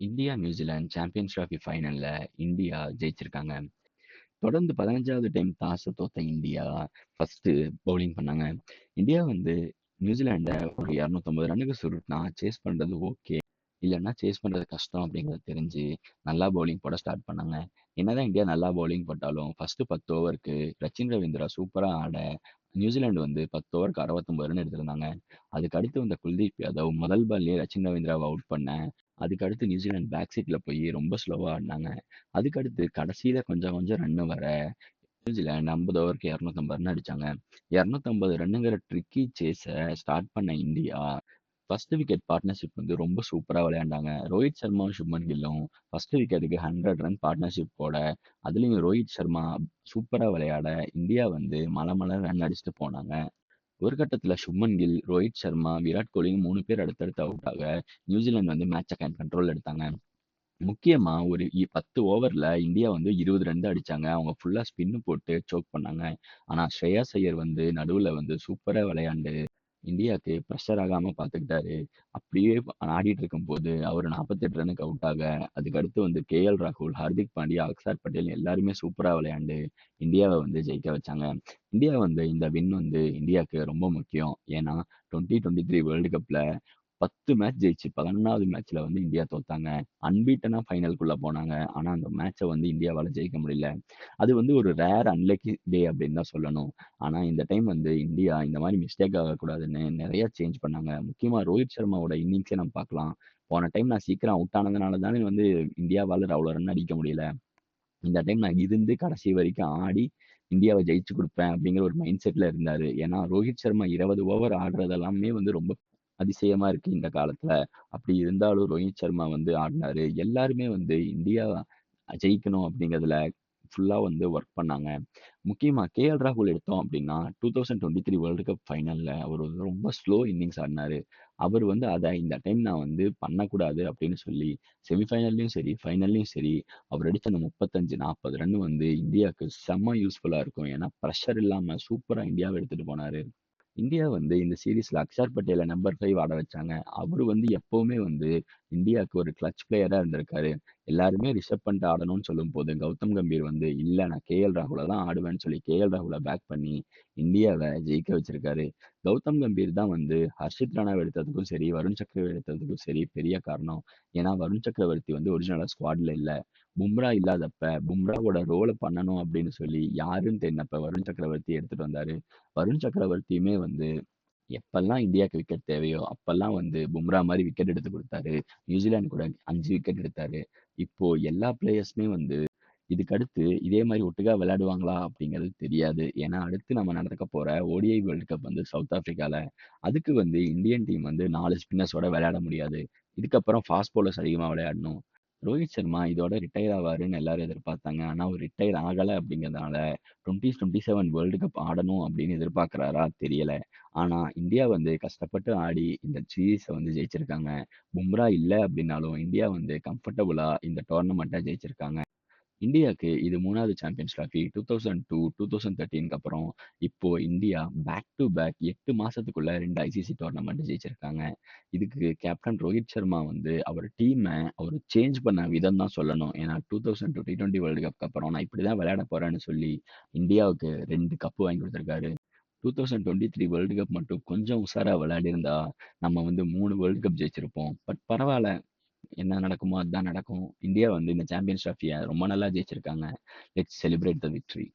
India, New Zealand champions trophy ஃபைனல்ல India ஜெயிச்சிருக்காங்க. தொடர்ந்து 15வது டைம் டாஸ தோத்த இந்தியா ஃபர்ஸ்ட்டு பவுலிங் பண்ணாங்க. இந்தியா வந்து நியூசிலாண்ட ஒரு 250 ரன்னுக்கு சுருட்டினா சேஸ் பண்றது ஓகே. இல்லன்னா சேஸ் பண்றது கஷ்டம் அப்படிங்கிறது தெரிஞ்சு நல்லா பவுலிங் போட ஸ்டார்ட் பண்ணாங்க. என்னதான் இந்தியா நல்லா பவுலிங் போட்டாலும் ஃபர்ஸ்ட்டு 10 ஓவருக்கு ரச்சின் ரவீந்திரா சூப்பரா ஆட, நியூசிலாந்து வந்து 10 ஓவருக்கு 69 ரன் எடுத்திருந்தாங்க. அதுக்கு அடுத்து வந்த குல்தீப் யாதவ் முதல் பால்லயே ரச்சின் ரவீந்திராவ அவுட் பண்ண, அதுக்கடுத்து நியூசிலாந்து பேக் சீட்ல போய் ரொம்ப ஸ்லோவா ஆடுனாங்க. அதுக்கடுத்து கடைசியில் கடைசியில கொஞ்சம் கொஞ்சம் ரன் வர, நியூசிலாந்து 50 ஓவருக்கு 250 ரன் அடிச்சாங்க. 250 ரன்னுங்கிற ட்ரிக்கி சேஸ ஸ்டார்ட் பண்ண இந்தியா, ஃபர்ஸ்ட் விக்கெட் பார்ட்னர்ஷிப் வந்து ரொம்ப சூப்பரா விளையாண்டாங்க. ரோஹித் சர்மாவும், சுப்மன் கில்லும் ஃபர்ஸ்ட் விக்கெட்டுக்கு 100 ரன் பார்ட்னர்ஷிப் போட, அதுலேயும் ரோஹித் சர்மா சூப்பரா விளையாட, இந்தியா வந்து மல மலன்னு ரன் அடிச்சுட்டு போனாங்க. ஒரு கட்டத்தில் சுப்மன் கில், ரோஹித் சர்மா, விராட் கோலின்னு 3 பேர் அடுத்தடுத்து அவுட் ஆக, நியூசிலாந்து வந்து மேட்ச கண்ட்ரோல்ல எடுத்தாங்க. முக்கியமா ஒரு இ 10 ஓவர்ல இந்தியா வந்து 20 ரன் தான் அடிச்சாங்க. அவங்க ஃபுல்லா ஸ்பின் போட்டு சோக் பண்ணாங்க. ஆனா ஸ்ரேயாஸ் ஐயர் வந்து நடுவுல வந்து சூப்பரா விளையாண்டு, இந்தியாக்கு பிரஷர் ஆகாம பார்த்துக்கிட்டாரு. அப்படியே ஆடிட்டு இருக்கும்போது அவரு 48 ரன்னுக்கு அவுட் ஆக, அதுக்கு அடுத்து வந்து கே.எல். ராகுல், ஹார்திக் பாண்டியா, அக்சர் பட்டேல் எல்லாருமே சூப்பரா விளையாண்டு இந்தியாவ வந்து ஜெயிக்க வச்சாங்க. இந்தியா வந்து இந்த வின் வந்து இந்தியாக்கு ரொம்ப முக்கியம். ஏன்னா 2023 வேர்ல்டு கப்ல 10 மேட்ச் ஜெயிச்சு 11வது மேட்ச்ல வந்து இந்தியா தோத்தாங்க. அன்பீட்டனா ஃபைனலுக்குள்ள போனாங்க. ஆனா அந்த மேட்ச வந்து இந்தியாவால ஜெயிக்க முடியல. அது வந்து ஒரு ரேர் அன்லக்கி டே அப்படின்னு தான் சொல்லணும். ஆனா இந்த டைம் வந்து இந்தியா இந்த மாரி மிஸ்டேக் ஆகக்கூடாதுன்னு நெறைய சேஞ்ச் பண்ணாங்க. முக்கியமா ரோஹித் சர்மாவோட இன்னிங்ஸே நம்ம பார்க்கலாம். போன டைம் நான் சீக்கிரம் அவுட் ஆனதுனால தானே வந்து இந்தியாவால அவ்வளோ ரன் அடிக்க முடியல. இந்த டைம் நான் இருந்து கடைசி வரைக்கும் ஆடி இந்தியாவ ஜெயிச்சு குடுப்பேன் அப்படிங்கிற ஒரு மைண்ட் செட்ல இருந்தாரு. ஏன்னா ரோஹித் சர்மா 20 ஓவர் ஆடுறது எல்லாமே வந்து ரொம்ப அதிசயமா இருக்கு இந்த காலத்துல. அப்படி இருந்தாலும் ரோஹித் சர்மா வந்து ஆடுனாரு. எல்லாருமே வந்து இந்தியா ஜெயிக்கணும் அப்படிங்கிறதுல ஃபுல்லா வந்து ஒர்க் பண்ணாங்க. முக்கியமா கே.எல். ராகுல் எடுத்தோம் அப்படின்னா, 2023 வேர்ல்டு கப் ஃபைனல்ல அவர் வந்து ரொம்ப ஸ்லோ இன்னிங்ஸ் ஆடுனாரு. அவர் வந்து அத இந்த டைம் நான் வந்து பண்ணக்கூடாது அப்படின்னு சொல்லி, செமிஃபைனல்லயும் சரி, ஃபைனல்லயும் சரி, அவர் அடிச்ச அந்த 35, 40 ரன் வந்து இந்தியாவுக்கு செம்ம யூஸ்ஃபுல்லா இருக்கும். ஏன்னா பிரஷர் இல்லாம சூப்பரா இந்தியாவ எடுத்துட்டு போனாரு. இந்தியா வந்து இந்த சீரிஸ்ல அக்ஷர் பட்டேல நம்பர் 5 ஆட வச்சாங்க. அவரு வந்து எப்பவுமே வந்து இந்தியாவுக்கு ஒரு கிளட்ச் பிளேயரா இருந்திருக்காரு. எல்லாருமே ரிஷப் பண்ட் ஆடணும்னு சொல்லும்போது, கௌதம் கம்பீர் வந்து இல்ல நான் கே.எல். ராகுல தான் ஆடுவேன்னு சொல்லி கே.எல். ராகுல பேக் பண்ணி இந்தியாவ ஜெயிக்க வச்சிருக்காரு. கௌதம் கம்பீர் தான் வந்து ஹர்ஷித் ராணாவ எடுத்ததுக்கும் சரி, வருண் சக்கரவர்த்தி எடுத்ததுக்கும் சரி பெரிய காரணம். ஏன்னா வருண் சக்கரவர்த்தி வந்து ஒரிஜினலா ஸ்குவாட்ல இல்ல. பும்ரா இல்லாதப்ப பும்ராவோட ரோல பண்ணணும் அப்படின்னு சொல்லி யாருன்னு தேடினப்ப வருண் சக்கரவர்த்தி எடுத்துட்டு வந்தாரு. வருண் சக்கரவர்த்தியுமே வந்து எப்பெல்லாம் இந்தியாக்கு விக்கெட் தேவையோ, அப்பெல்லாம் வந்து பும்ரா மாதிரி விக்கெட் எடுத்து கொடுத்தாரு நியூசிலாந்து கூட அஞ்சு விக்கெட் எடுத்தாரு. இப்போ எல்லா பிளேயர்ஸுமே வந்து இதுக்கு அடுத்து இதே மாதிரி ஒட்டுக்கா விளையாடுவாங்களா அப்படிங்கிறது தெரியாது. ஏன்னா அடுத்து நம்ம நடக்க போற ஓடிஐ வேர்ல்டு கப் வந்து சவுத் ஆப்பிரிக்கால. அதுக்கு வந்து இந்தியன் டீம் வந்து நாலு ஸ்பின்னர்ஸோட விளையாட முடியாது. இதுக்கப்புறம் ஃபாஸ்ட் பவுலர்ஸ் அதிகமாக விளையாடணும். ரோஹித் சர்மா இதோட ரிட்டயர் ஆவாருன்னு எல்லாரும் எதிர்பார்த்தாங்க. ஆனா அவர் ரிட்டயர் ஆகல அப்படிங்கிறதுனால 2027 வேர்ல்டு கப் ஆடணும் அப்படின்னு எதிர்பார்க்கிறாரா தெரியல. ஆனா இந்தியா வந்து கஷ்டப்பட்டு ஆடி இந்த சீரிஸ வந்து ஜெயிச்சிருக்காங்க. பும்ரா இல்ல அப்படின்னாலும் இந்தியா வந்து கம்ஃபர்டபுளா இந்த டோர்னமெண்ட்ட ஜெயிச்சிருக்காங்க. இந்தியாக்கு இது மூணாவது சாம்பியன்ஸ் டூ 2002, 2013க்கு அப்புறம் இப்போ இந்தியா பேக் டு பேக் 8 மாசத்துக்குள்ள 2 ஐசிசி டோர்னமெண்ட் ஜெயிச்சிருக்காங்க. இதுக்கு கேப்டன் ரோஹித் சர்மா வந்து அவர் டீம அவர் சேஞ்ச் பண்ண விதம் தான் சொல்லணும். ஏன்னா 2002 T20 வேர்ல்டு கப்க்கு அப்புறம் நான் இப்படிதான் விளையாட போறேன்னு சொல்லி இந்தியாவுக்கு 2 கப்பு வாங்கி குடுத்திருக்காரு. 2023 வேர்ல்டு கப் மட்டும் கொஞ்சம் உஷாரா விளையாடியிருந்தா, நம்ம வந்து 3 வேர்ல்டு கப் ஜெயிச்சிருப்போம். பட் பரவால்ல. என்ன நடக்குமோ அதுதான் நடக்கும். இந்தியா வந்து இந்த சாம்பியன்ஸ் ட்ராஃபியை ரொம்ப நல்லா ஜெயிச்சிருக்காங்க. Let's celebrate the victory.